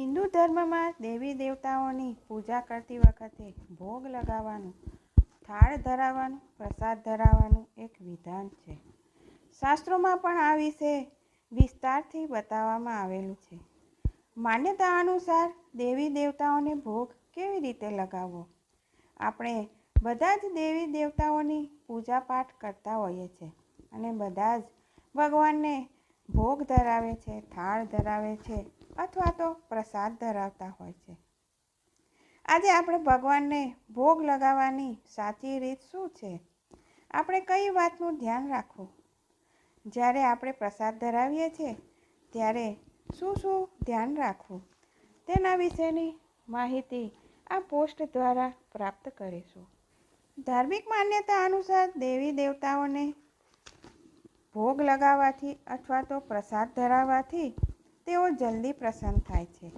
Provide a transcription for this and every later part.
હિન્દુ ધર્મમાં દેવી દેવતાઓની પૂજા કરતી વખતે ભોગ લગાવવાનું, થાળ ધરાવવાનું, પ્રસાદ ધરાવવાનું એક વિધાન છે. શાસ્ત્રોમાં પણ આ વિશે વિસ્તારથી બતાવવામાં આવેલું છે. માન્યતા અનુસાર દેવી દેવતાઓને ભોગ કેવી રીતે લગાવવો? આપણે બધા જ દેવી દેવતાઓની પૂજા પાઠ કરતા હોઈએ છીએ અને બધા જ ભગવાનને ભોગ ધરાવે છે, થાળ ધરાવે છે અથવા તો પ્રસાદ ધરાવતા હોય છે. આજે આપણે ભગવાનને ભોગ લગાવવાની સાચી રીત શું છે? આપણે કઈ વાતનું ધ્યાન રાખવું? જ્યારે આપણે પ્રસાદ ધરાવીએ છીએ, ત્યારે શું શું ધ્યાન રાખવું? તેના વિશેની માહિતી આ પોસ્ટ દ્વારા પ્રાપ્ત કરીશું. ધાર્મિક માન્યતા અનુસાર દેવી દેવતાઓને ભોગ લગાવવાથી અથવા તો પ્રસાદ ધરાવવાથી તેઓ જલ્દી પ્રસન્ન થાય છે.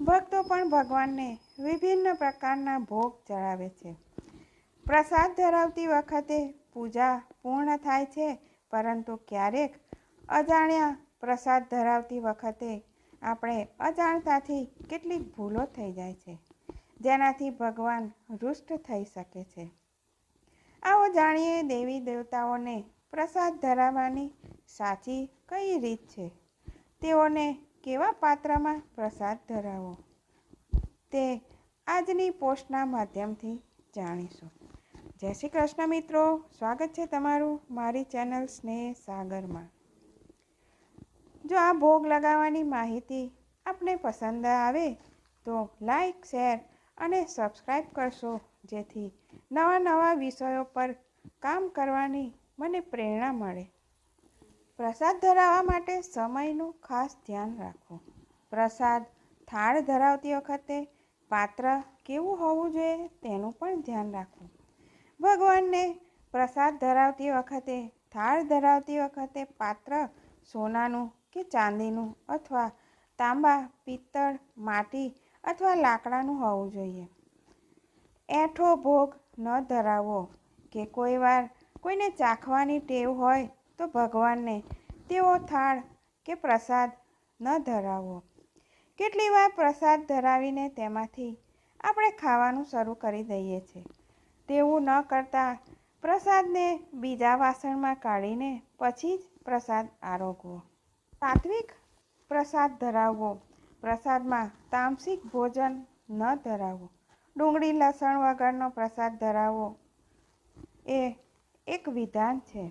ભક્તો પણ ભગવાનને વિભિન્ન પ્રકારના ભોગ ચડાવે છે. પ્રસાદ ધરાવતી વખતે પૂજા પૂર્ણ થાય છે, પરંતુ ક્યારેક અજાણ્યા પ્રસાદ ધરાવતી વખતે આપણે અજાણતાથી કેટલીક ભૂલો થઈ જાય છે, જેનાથી ભગવાન રુષ્ટ થઈ શકે છે. આવો જાણીએ દેવી દેવતાઓને પ્રસાદ ધરાવવાની સાચી કઈ રીત છે? તેઓને કેવા પાત્રમાં પ્રસાદ ધરાવવો તે આજની પોસ્ટના માધ્યમથી જાણીશું. જય શ્રી કૃષ્ણ મિત્રો. સ્વાગત છે તમારું મારી ચેનલ સ્નેહ સાગરમાં. જો આ ભોગ લગાવવાની માહિતી આપને પસંદ આવે, તો લાઈક, શેર અને સબસ્ક્રાઈબ કરશો, જેથી નવા નવા વિષયો પર કામ કરવાની મને પ્રેરણા મળે. પ્રસાદ ધરાવવા માટે સમયનું ખાસ ધ્યાન રાખવું. પ્રસાદ થાળ ધરાવતી વખતે પાત્ર કેવું હોવું જોઈએ તેનું પણ ધ્યાન રાખવું. ભગવાનને પ્રસાદ ધરાવતી વખતે, થાળ ધરાવતી વખતે પાત્ર સોનાનું કે ચાંદીનું અથવા તાંબા, પિત્તળ, માટી અથવા લાકડાનું હોવું જોઈએ. એઠો ભોગ ન ધરાવવો કે કોઈ વાર કોઈને ચાખવાની ટેવ હોય તો ભગવાનને તેવો થાળ કે પ્રસાદ ન ધરાવવો કેટલી વાર પ્રસાદ ધરાવીને તેમાંથી આપણે ખાવાનું શરૂ કરી દઈએ છીએ તેવું ન કરતાં પ્રસાદને બીજા વાસણમાં કાઢીને પછી જ પ્રસાદ આરોગવો. સાત્વિક પ્રસાદ ધરાવવો. પ્રસાદમાં તામસિક ભોજન ન ધરાવવું ડુંગળી લસણ વગરનો પ્રસાદ ધરાવવો એ એક વિધાન છે.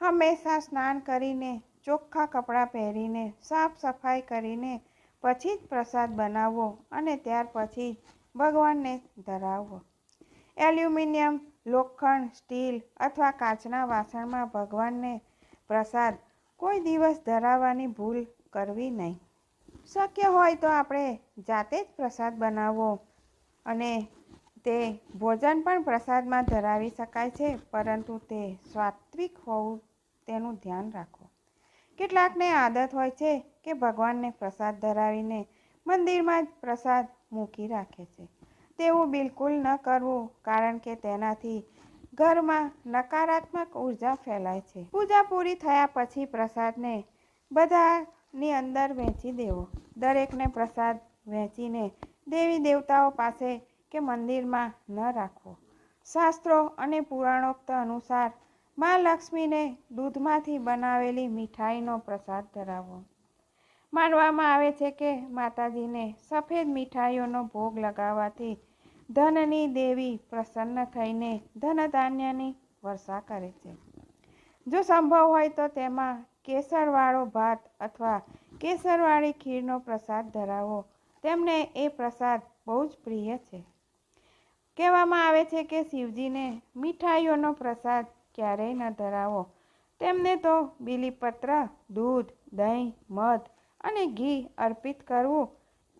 હંમેશા સ્નાન કરીને, ચોખ્ખા કપડાં પહેરીને, સાફ સફાઈ કરીને પછી જ પ્રસાદ બનાવવો અને ત્યાર પછી ભગવાનને ધરાવવો. એલ્યુમિનિયમ, લોખંડ, સ્ટીલ અથવા કાચના વાસણમાં ભગવાનને પ્રસાદ કોઈ દિવસ ધરાવવાની ભૂલ કરવી નહીં. શક્ય હોય તો આપણે જાતે જ પ્રસાદ બનાવવો અને તે ભોજન પણ પ્રસાદમાં ધરાવી શકાય છે, પરંતુ તે સાત્વિક હોવું તેનું ધ્યાન રાખો. કેટલાકને આદત હોય છે કે ભગવાનને પ્રસાદ ધરાવીને મંદિરમાં જ પ્રસાદ મૂકી રાખે છે. તેવું બિલકુલ ન કરવું, કારણ કે તેનાથી ઘરમાં નકારાત્મક ઊર્જા ફેલાય છે. પૂજા પૂરી થયા પછી પ્રસાદને બધાની અંદર વહેંચી દેવો. દરેકને પ્રસાદ વહેંચીને દેવી દેવતાઓ પાસે કે મંદિરમાં ન રાખવો શાસ્ત્રો અને પુરાણોક્ત અનુસાર મા લક્ષ્મીને દૂધમાંથી બનાવેલી મીઠાઈનો પ્રસાદ ધરાવવો માનવામાં આવે છે કે માતાજીને સફેદ મીઠાઈઓનો ભોગ લગાવવાથી ધનની દેવી પ્રસન્ન થઈને ધનધાન્યની વર્ષા કરે છે. જો સંભવ હોય તો તેમાં કેસરવાળો ભાત અથવા કેસરવાળી ખીરનો પ્રસાદ ધરાવો. તેમને એ પ્રસાદ બહુ જ પ્રિય છે. કહેવામાં આવે છે કે શિવજીને મીઠાઈઓનો પ્રસાદ ક્યારેય ન ધરાવો. તેમને તો બીલીપત્ર, દૂધ, દહીં, મધ અને ઘી અર્પિત કરવું.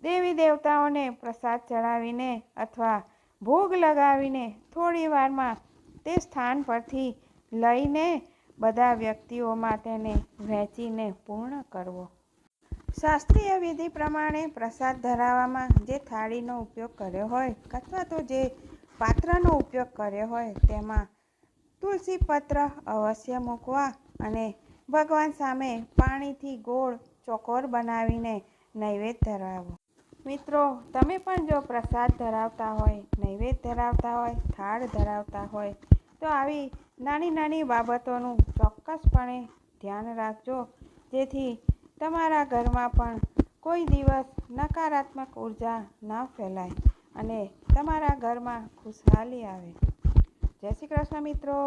દેવી દેવતાઓને પ્રસાદ ચડાવીને અથવા ભોગ લગાવીને થોડી વારમાં તે સ્થાન પરથી લઈને બધા વ્યક્તિઓમાં તેને વહેંચીને પૂર્ણ કરવો. શાસ્ત્રીય વિધિ પ્રમાણે પ્રસાદ ધરાવવામાં જે થાળીનો ઉપયોગ કર્યો હોય અથવા તો જે પાત્રનો ઉપયોગ કર્યો હોય તેમાં તુલસી પત્ર અવશ્ય મૂકવા અને ભગવાન સામે પાણીથી ગોળ ચોકોર બનાવીને નૈવેદ્ય ધરાવો. મિત્રો, તમે પણ જો પ્રસાદ ધરાવતા હોય, નૈવેદ્ય ધરાવતા હોય, થાળ ધરાવતા હોય, તો આવી નાની નાની બાબતોનું ચોક્કસપણે ધ્યાન રાખજો. જેથી તમારા ઘરમાં પણ કોઈ દિવસ નકારાત્મક ઊર્જા ન ફેલાય અને તમારા ઘરમાં ખુશહાલી આવે. જય શ્રી કૃષ્ણ મિત્રો,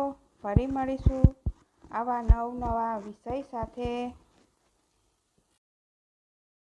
ફરી મળીશું આવા નવ નવા વિષય સાથે.